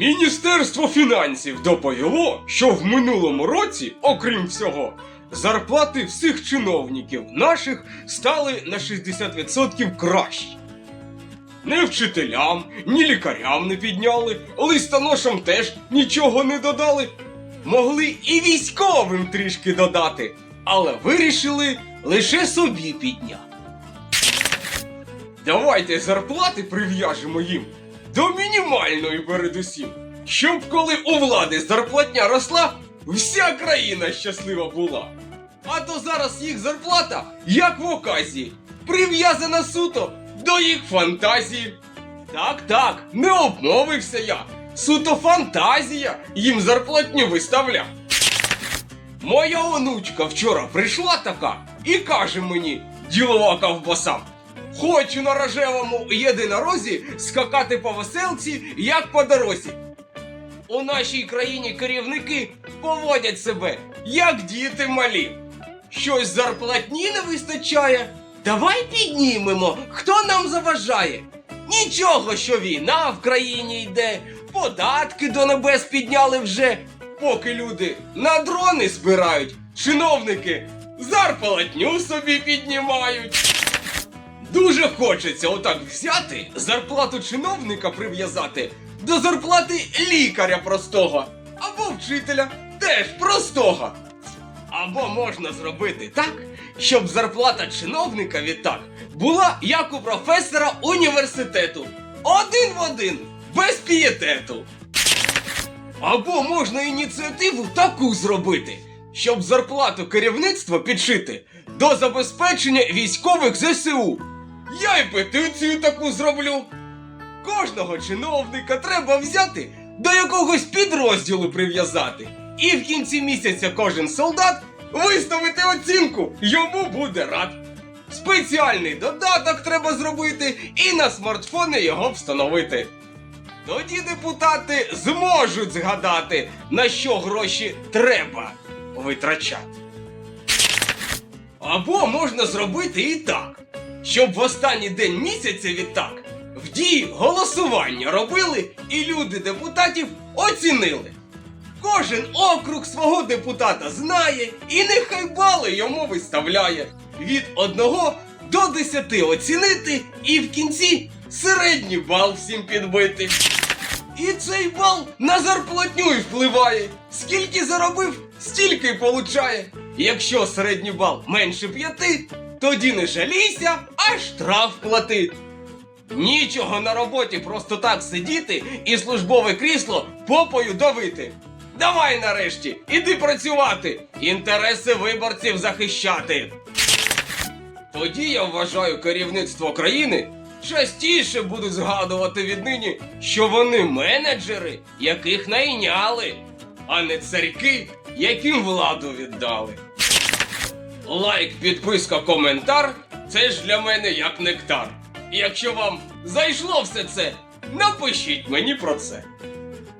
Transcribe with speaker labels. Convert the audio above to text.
Speaker 1: Міністерство фінансів доповіло, що в минулому році, окрім всього, зарплати всіх чиновників наших стали на 60% кращі. Ні вчителям, ні лікарям не підняли, листоношам теж нічого не додали. Могли і військовим трішки додати, але вирішили лише собі підняти. Давайте зарплати прив'яжемо їм до мінімальної передусім, щоб коли у влади зарплатня росла, вся країна щаслива була. А то зараз їх зарплата, як в оказії, прив'язана суто до їх фантазії. Так, так, не обмовився я. Суто фантазія їм зарплатню виставляв. Моя онучка вчора прийшла така і каже мені, ділова ковбаса, хочу на рожевому єдинорозі скакати по веселці, як по дорозі. У нашій країні керівники поводять себе, як діти малі. Щось зарплатні не вистачає. Давай піднімемо, хто нам заважає. Нічого, що війна в країні йде, податки до небес підняли вже, поки люди на дрони збирають, чиновники зарплатню собі піднімають. Дуже хочеться отак взяти, зарплату чиновника прив'язати до зарплати лікаря простого або вчителя теж простого. Або можна зробити так, щоб зарплата чиновника відтак була як у професора університету. Один в один, без пієтету. Або можна ініціативу таку зробити, щоб зарплату керівництва підшити до забезпечення військових ЗСУ. Я й петицію таку зроблю. Кожного чиновника треба взяти до якогось підрозділу прив'язати. І в кінці місяця кожен солдат виставити оцінку, йому буде рад. Спеціальний додаток треба зробити і на смартфони його встановити. Тоді депутати зможуть згадати, на що гроші треба витрачати. Або можна зробити і так, щоб в останній день місяця відтак в дії голосування робили і люди депутатів оцінили. Кожен округ свого депутата знає і нехай бали йому виставляє від 1 до 10 оцінити і в кінці середній бал всім підбити. І цей бал на зарплатню й впливає. Скільки заробив, стільки й получає. Якщо середній бал менше п'яти, тоді не жалійся, а штраф плати. Нічого на роботі просто так сидіти і службове крісло попою давити. Давай нарешті, іди працювати, інтереси виборців захищати. Тоді я вважаю керівництво країни частіше будуть згадувати віднині, що вони менеджери, яких найняли, а не царьки, яким владу віддали. Лайк, підписка, коментар це ж для мене як нектар. І якщо вам зайшло все це, напишіть мені про це.